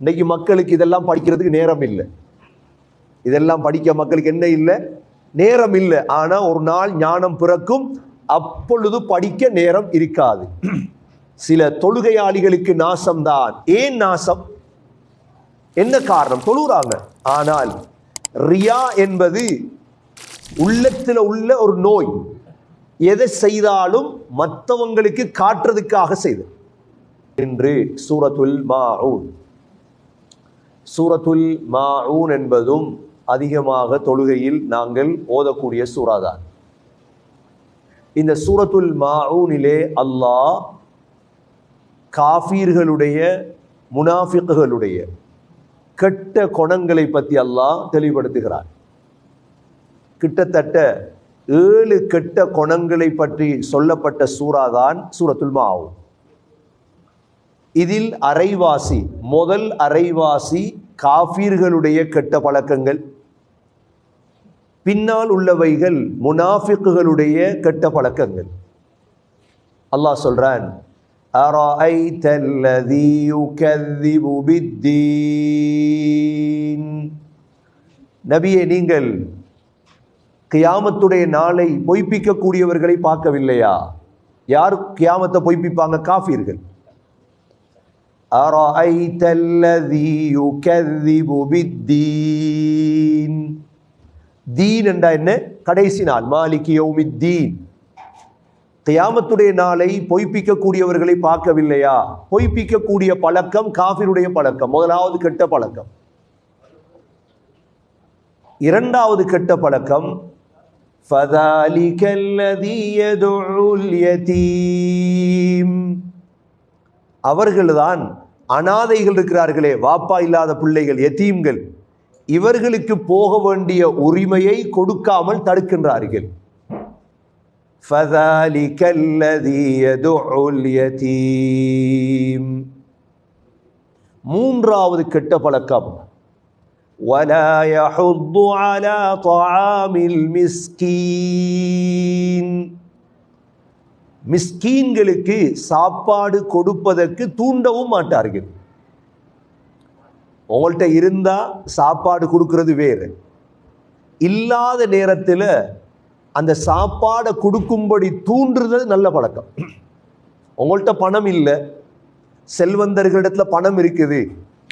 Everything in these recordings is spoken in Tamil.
இன்னைக்கு மக்களுக்கு இதெல்லாம் படிக்கிறதுக்கு நேரம் இல்லை. இதெல்லாம் படிக்க மக்களுக்கு என்ன இல்லை? நேரம் இல்லை. ஆனால் ஒரு நாள் ஞானம் பிறக்கும். அப்பொழுது படிக்க நேரம் இருக்காது. சில தொழுகையாளிகளுக்கு நாசம்தான். ஏன் நாசம்? என்ன காரணம்? தொழுகிறாங்க ஆனால் ரியா என்பது உள்ளத்தில் உள்ள ஒரு நோய். எதை செய்தாலும் மற்றவங்களுக்கு காட்டுறதுக்காக செய்து என்று சூரத்துல் மாவுன் சூரத்துல் மாஊன் என்பதும் அதிகமாக தொழுகையில் நாங்கள் ஓதக்கூடிய சூறாதான். இந்த சூரத்துல் மாஊனிலே அல்லாஹ் காஃபீர்களுடைய முனாஃபிக்குகளுடைய கெட்ட குணங்களை பற்றி அல்லாஹ் தெளிவுபடுத்துகிறார் கிட்டத்தட்ட ஏழு கெட்ட குணங்களை பற்றி சொல்லப்பட்ட சூறாதான் சூரத்துல் மாவும் இதில் அரைவாசி முதல் அரைவாசி காஃபீர்களுடைய கெட்ட பழக்கங்கள் பின்னால் உள்ளவைகள் முனாஃபிக்குகளுடைய கெட்ட பழக்கங்கள் அல்லாஹ் சொல்றான் أرأيت الذي يكذب بالدين நபியே நீங்கள் கியாமத்துடைய நாளை பொய்ப்பிக்கக்கூடியவர்களை பார்க்கவில்லையா யார் கியாமத்தை பொய்ப்பிப்பாங்க காஃபீர்கள் أرأيت الذي يكذب بالدين தீன் என்றா என்ன கடைசி நாள் மாலிக் யௌமித்தீன் கியாமத்துடைய நாளை பொய்ப்பிக்கக்கூடியவர்களை பார்க்கவில்லையா பொய்ப்பிக்கக்கூடிய பழக்கம் காஃபிருடைய பழக்கம் முதலாவது கெட்ட பழக்கம் இரண்டாவது கெட்ட பழக்கம் فَذَلِكَ الَّذِي يَدُعُّ الْيَتِيمَ அவர்கள்தான் அனாதைகள் இருக்கிறார்களே வாப்பா இல்லாத பிள்ளைகள் எத்தீம்கள் இவர்களுக்கு போக வேண்டிய உரிமையை கொடுக்காமல் தடுக்கின்றார்கள் فَذَلِكَ الَّذِي يَدُعُّ الْيَتِيمَ மூன்றாவது கெட்ட பழக்கம் وَلَا يَحُضُّ عَلَى طَعَامِ الْمِسْكِينِ மிஸ்கீன்களுக்கு சாப்பாடு கொடுப்பதற்கு தூண்டவும் மாட்டார்கள். உங்கள்கிட்ட இருந்தால் சாப்பாடு கொடுக்கறது வேறு. இல்லாத நேரத்தில் அந்த சாப்பாடை கொடுக்கும்படி தூண்டுறது நல்ல பழக்கம். உங்கள்கிட்ட பணம் இல்லை. செல்வந்தர்களிடத்துல பணம் இருக்குது.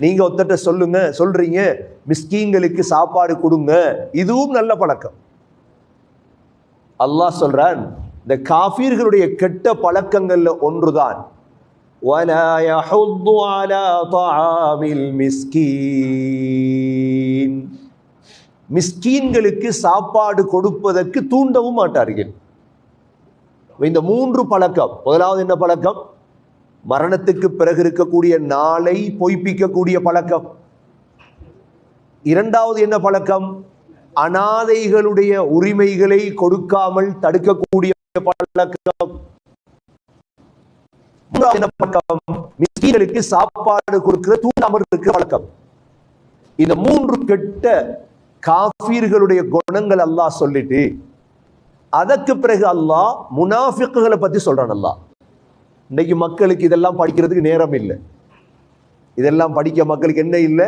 நீங்கள் ஒத்தட்ட சொல்லுங்க சொல்கிறீங்க மிஸ்கீன்களுக்கு சாப்பாடு கொடுங்க இதுவும் நல்ல பழக்கம். அல்லாஹ் சொல்கிறான் இந்த காஃபீர்களுடைய கெட்ட பழக்கங்களில் ஒன்றுதான். மிஸ்கீன்களுக்கு சாப்பாடு கொடுப்பதற்கு தூண்டவும் மாட்டார்கள். இந்த மூன்று பழக்கம் முதலாவது என்ன பழக்கம்? மரணத்துக்கு பிறகு இருக்கக்கூடிய நாளை பொய்ப்பிக்கக்கூடிய பழக்கம். இரண்டாவது என்ன பழக்கம்? அனாதைகளுடைய உரிமைகளை கொடுக்காமல் தடுக்கக்கூடிய பழக்கம். என்ன பழக்கம் சாப்பாடு கொடுக்கிற தூண்டாமல் இருக்கிற பழக்கம். இந்த மூன்று கெட்ட காஃபீர்களுடைய குணங்கள் அல்லாஹ் சொல்லிட்டு அதற்கு பிறகு அல்லாஹ் முனாஃபிக்குகளை பத்தி சொல்றான் அல்லாஹ். இன்னைக்கு மக்களுக்கு இதெல்லாம் படிக்கிறதுக்கு நேரம் இல்லை. இதெல்லாம் படிக்க மக்களுக்கு என்ன இல்லை?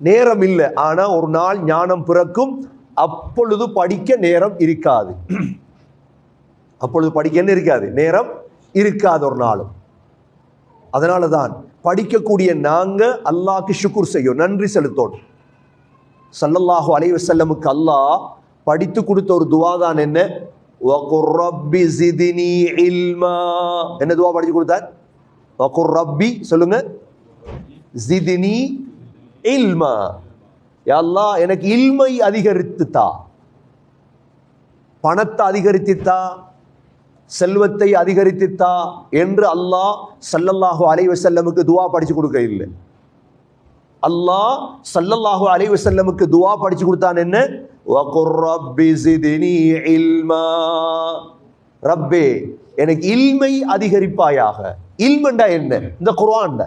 நேரம் இல்லை. ஆனா ஒரு நாள் ஞானம் பிறக்கும் அப்பொழுது படிக்க நேரம் இருக்காது. அப்பொழுது படிக்க என்ன இருக்காது? நேரம் இருக்காது ஒரு நாளும். அதனால தான் படிக்கக்கூடிய நாங்கள் அல்லாக்கு சுக்குர் செய்யும் நன்றி செலுத்தோம் சல்லல்லாஹு அலைவு செல்லமுக்கு அல்லாஹ் படித்து கொடுத்த ஒரு துவா தான் என்ன? வகுர் ரப்பி இல்மா. என்ன துவா படித்து கொடுத்தார்? வகுர் ரப்பி சொல்லுங்க. ஜிதினி இல்மா. யா அல்லாஹ் எனக்கு இல்மை அதிகரித்துத்தா? பணத்தை அதிகரித்துத்தா? செல்வத்தை அதிகரித்துத்தா என்று அல்லாஹ் சல்லல்லாஹு அலைவு செல்லமுக்கு துவா படிச்சு கொடுக்க இல்லை அல்லாஹ் சல்லல்லாஹு அலைவு செல்லமுக்கு துவா படிச்சு கொடுத்தான் என்ன? இல்மா. ரப்பே எனக்கு இல்மை அதிகரிப்பாயாக. இல்மண்டா என்ன? இந்த குர்ஆன்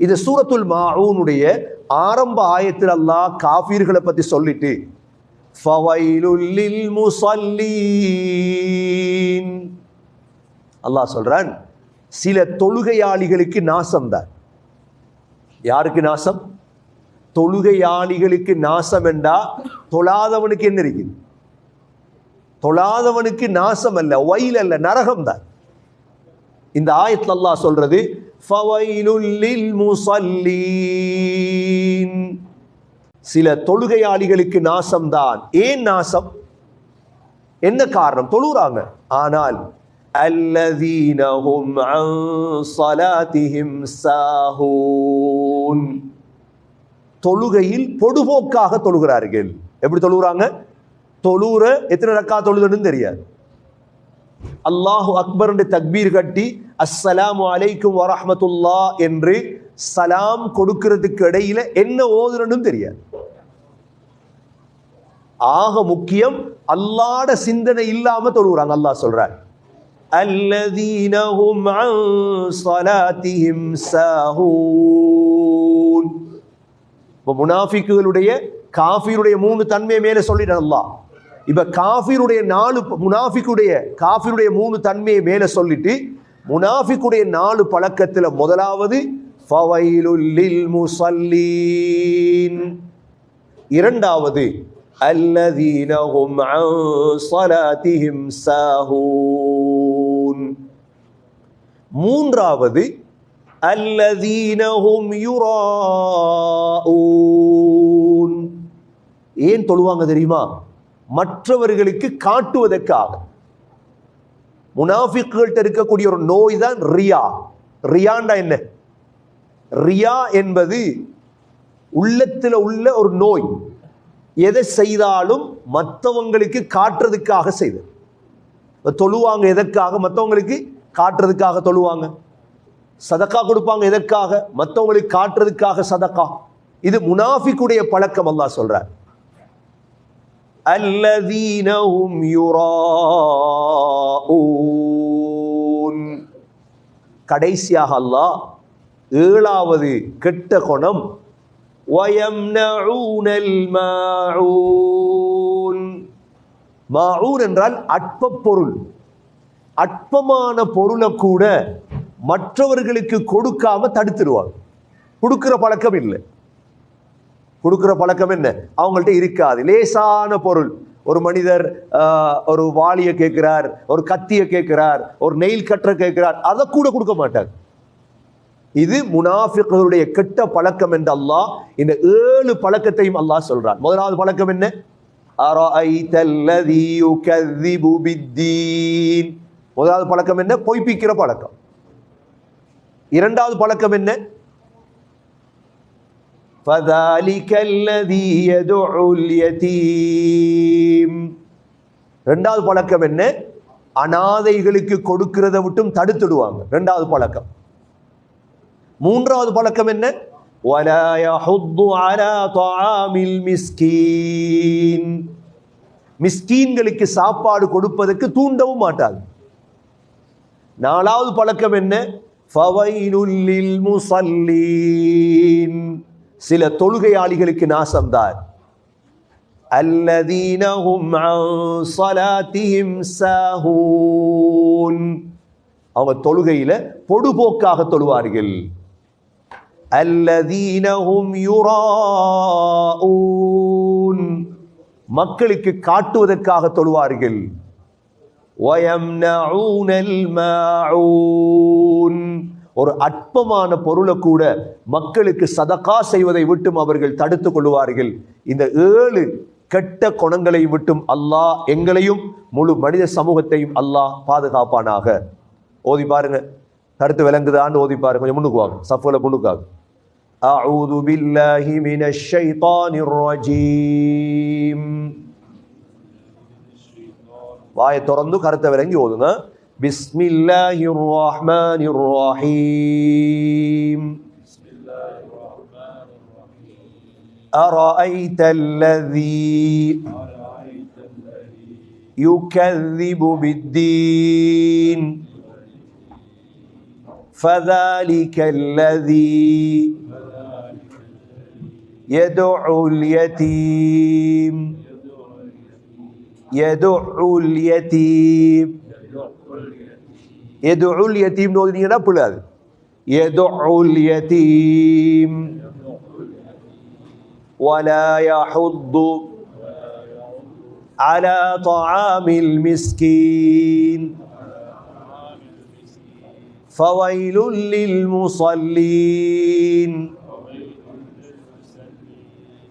இது சூரத்துல் மாவுனுடைய ஆரம்ப ஆயத்தில் அல்லாஹ் காஃபீர்களை பத்தி சொல்லிட்டு அல்லாஹ் சொல்றான் சில தொழுகையாளிகளுக்கு நாசம்தான் யாருக்கு நாசம்? தொழுகையாளிகளுக்கு நாசம் என்றா தொழாதவனுக்கு என்ன இருக்குது? தொழாதவனுக்கு நாசம் அல்ல ஒயில் அல்ல நரகம் தான். இந்த ஆயத்துல அல்லாஹ் சொல்றது ஃபவைலுல்லில் முசல்லீன் சில தொழுகையாளிகளுக்கு நாசம்தான். ஏன் நாசம்? என்ன காரணம்? தொழுறாங்க. ஆனால் அல்லதீனஹும் அன் ஸலாத்திஹிம் சாஹூன். தொழுகையில் பொடுபோக்காக தொழுகிறார்கள். எப்படி தொழுகிறாங்க தொழுற எத்தனை ரக்கா தொழுதுன்னு தெரியாது. அல்லாஹு அக்பர் தக்பீர் கட்டி அஸ்ஸலாமு அலைக்கும் வரஹமத்துல்லா என்று சலாம் கொடுக்கிறதுக்கு இடையில என்ன ஓதுறன்னு தெரியாது. ஆக முக்கியம் அல்லாட சிந்தனை இல்லாம தொழுகிறாங்க அல்லாஹ் சொல்றார் الذين هم عن صلاتهم ساهون இப்போ முனாஃபிக்குகளுடைய காஃபிருடைய மூணு தன்மையை மேலே சொல்லிட்டான் அல்லாஹ் இப்ப காஃபிருடைய நாலு முனாஃபிக்குடைய காஃபிருடைய மூணு தன்மையை மேலே சொல்லிட்டு முனாஃபிக்குடைய நாலு பழக்கத்துல முதலாவது ஃபவைலுல் லில் முஸல்லீன் இரண்டாவது الذين هم عن صلاتهم ساهون. மூன்றாவது அல்லதீன ஹும் யுராஊன் ஏன் தொழுவாங்க தெரியுமா? மற்றவர்களுக்கு காட்டுவதற்காக. முனாஃபிக்குகள்கிட்ட இருக்கக்கூடிய ஒரு நோய் தான் ரியா. ரியாண்டா என்ன? ரியா என்பது உள்ளத்தில் உள்ள ஒரு நோய். எதை செய்தாலும் மற்றவங்களுக்கு காட்டுறதுக்காக செய்தது. தொழுவாங்க எதற்காக? மற்றவங்களுக்கு காட்டுறதுக்காக தொழுவாங்க. சதக்கா கொடுப்பாங்க எதற்காக? மற்றவங்களுக்கு காட்டுறதுக்காக சதக்கா. இது முனாஃபிக்குடைய பழக்கம் அல்லா சொல்றார். அல்லதீனஹும் யுராஊன். கடைசியாக அல்லாஹ் ஏழாவது கெட்ட குணம் மாஊன் என்றால் அற்ப பொருள் அற்பமான பொருளை கூட மற்றவர்களுக்கு கொடுக்காம தடுத்துருவாங்க கொடுக்கிற பழக்கம் இல்லை. கொடுக்கிற பழக்கம் என்ன? அவங்கள்ட்ட இருக்காது. லேசான பொருள். ஒரு மனிதர் ஒரு வாளியை கேட்கிறார் ஒரு கத்தியை கேட்கிறார் ஒரு நெயில் கட்டரை கேட்கிறார் அதை கூட கொடுக்க மாட்டாங்க. இது முனாஃபிகளுடைய கெட்ட பழக்கம் என்று அல்லாஹ் இந்த ஏழு பழக்கத்தையும் அல்லாஹ் சொல்றான். முதலாவது பழக்கம் என்ன? முதலாவது பழக்கம் என்ன? பொய்ப்பிக்கிற பழக்கம். இரண்டாவது பழக்கம் என்ன? ரெண்டாவது பழக்கம் என்ன? அனாதைகளுக்கு கொடுக்கிறத விட்டும் தடுத்துடுவாங்க. ரெண்டாவது பழக்கம். மூன்றாவது பழக்கம் என்ன? மிஸ்கீன்களுக்கு சாப்பாடு கொடுப்பதற்கு தூண்டவும் மாட்டாது நாலாவது பழக்கம் என்ன சில தொழுகையாளிகளுக்கு நாசம்தான் அல்லதீனஹும் சலாத்தியும் சாஹூன் அவங்க தொழுகையில் பொடுபோக்காக தொழுவார்கள் அல்லதீனஹும் யுராஊன். மக்களுக்கு காட்டுவதற்காக தொழுவார்கள். வயம்னஊனல் மாஊன். ஒரு அற்பமான பொருளை கூட மக்களுக்கு சதக்கா செய்வதை விட்டும் அவர்கள் தடுத்து கொள்வார்கள் இந்த ஏழு கெட்ட குணங்களை விட்டும் அல்லாஹ் எங்களையும் முழு மனித சமூகத்தையும் அல்லாஹ் பாதுகாப்பானாக. ஓதி பாருங்க. கருத்து விளங்குதான்னு ஓதி பாருங்க. கொஞ்சம் முன்னுக்குவாங்க சஃபுல முன்னுக்காகும் أعوذ بالله من الشيطان الرجيم. വായ തുറന്നു കറുത്ത വിലങ്ങി ഓതുന്ന. ബിസ്മില്ലാഹി റഹ്മാൻ റഹീം أرأيت الذي يكذب بالدين فذلك الذي يدعو اليتيم. يدعو اليتيم. يدعو اليتيم. نودي اليتيم يدعو اليتيم. ولا يحض على طعام المسكين. فويل للمصلين.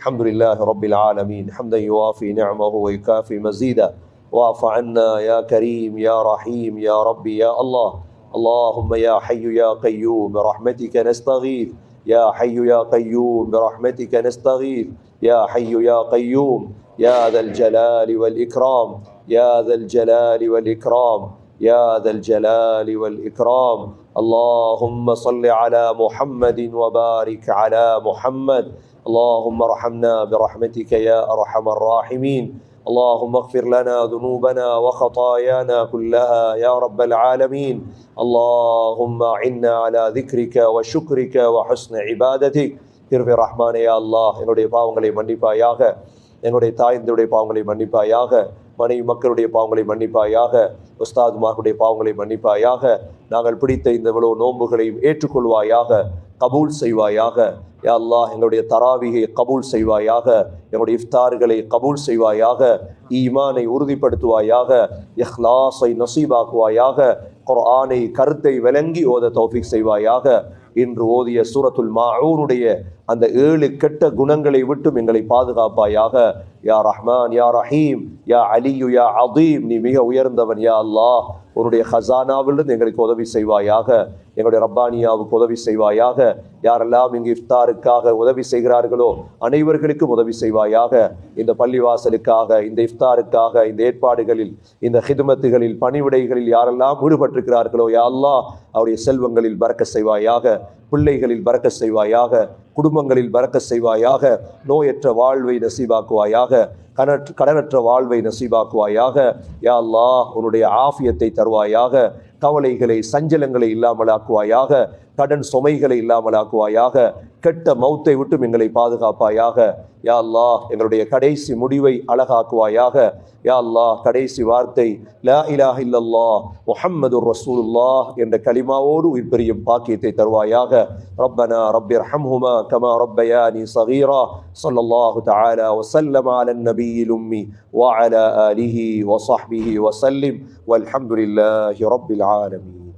الحمد لله رب العالمين. حمدا يوافي نعمه ويكافي مزيدا واعف عنا يا كريم يا رحيم يا ربي يا الله. اللهم يا حي يا قيوم برحمتك نستغيث. يا حي يا قيوم برحمتك نستغيث. يا حي يا قيوم يا ذا الجلال والإكرام. يا ذا الجلال والإكرام. يا ذا الجلال والإكرام اللهم صل على محمد وبارك على محمد اللهم ارحمنا برحمتك يا أرحم الراحمين اللهم اغفر لنا ذنوبنا وخطايانا كلها يا رب العالمين اللهم أعنا على ذكرك وشكرك وحسن عبادتك திருப்பி ரஹ்மானே யா அல்லாஹ் என்னுடைய பாவங்களை மன்னிப்பாயாக என்னுடைய தாய்ந்தருடைய பாவங்களை மன்னிப்பாயாக மனைவி மக்களுடைய பாவங்களை மன்னிப்பாயாக உஸ்தாதுமார்களுடைய பாவங்களை மன்னிப்பாயாக நாங்கள் பிடித்த இந்த இவ்வளவு நோன்புகளையும் ஏற்றுக்கொள்வாயாக கபூல் செய்வாயாக. யா அல்லாஹ் எங்களுடைய தராவிகை கபூல் செய்வாயாக எங்களுடைய இஃப்தார்களை கபூல் செய்வாயாக ஈமானை உறுதிப்படுத்துவாயாக இஹ்லாஸை நசீபாக்குவாயாக குர்ஆனை கருத்தை விளங்கி ஓத தௌஃபிக் செய்வாயாக. இன்று ஓதிய சூரத்துல் மாஊனுடைய அந்த ஏழு கெட்ட குணங்களை விட்டும் எங்களை பாதுகாப்பாயாக. யா ரஹ்மான் யா ரஹீம் யா அலியு யா அதீம் நீ மிக உயர்ந்தவன் யா அல்லாஹ். உன்னுடைய ஹசானாவிலிருந்து எங்களுக்கு உதவி செய்வாயாக எங்களுடைய ரப்பானியாவுக்கு உதவி செய்வாயாக யாரெல்லாம் இங்கு இஃப்தாருக்காக உதவி செய்கிறார்களோ அனைவர்களுக்கும் உதவி செய்வாயாக. இந்த பள்ளிவாசலுக்காக இந்த இஃப்தாருக்காக இந்த ஏற்பாடுகளில் இந்த ஹிதுமத்துகளில் பணிவிடைகளில் யாரெல்லாம் ஈடுபட்டிருக்கிறார்களோ யாரெல்லாம் அவருடைய செல்வங்களில் பறக்க செய்வாயாக. பிள்ளைகளில் பறக்க செய்வாயாக குடும்பங்களில் பறக்க செய்வாயாக நோயற்ற வாழ்வை நசீபாக்குவாயாக கனற்ற கடனற்ற வாழ்வை நசீபாக்குவாயாக யா அல்லாஹ் உன்னுடைய ஆஃபியத்தை தருவாயாக கவலைகளை சஞ்சலங்களை இல்லாமலாக்குவாயாக கடன் சுமைகளை இல்லாமலாக்குவாயாக கெட்ட மௌத்தை விட்டும் எங்களை பாதுகாப்பாயாக யா அல்லாஹ் எங்களுடைய கடைசி முடிவை அழகாக்குவாயாக யா அல்லாஹ் கடைசி வார்த்தை லா இலாஹ இல்லல்லாஹ் முஹம்மது ரசூலுல்லாஹ் என்ற கலிமாவோடு உயிர் பெரியும் பாக்கியத்தை தருவாயாக ரப்பனா ரப்பி ரஹம்ஹுமா கமா ரப்பயானி صغيرا صلى الله تعالى وسلم على النبي الأمي وعلى آله وصحبه وسلم والحمد لله رب العالمين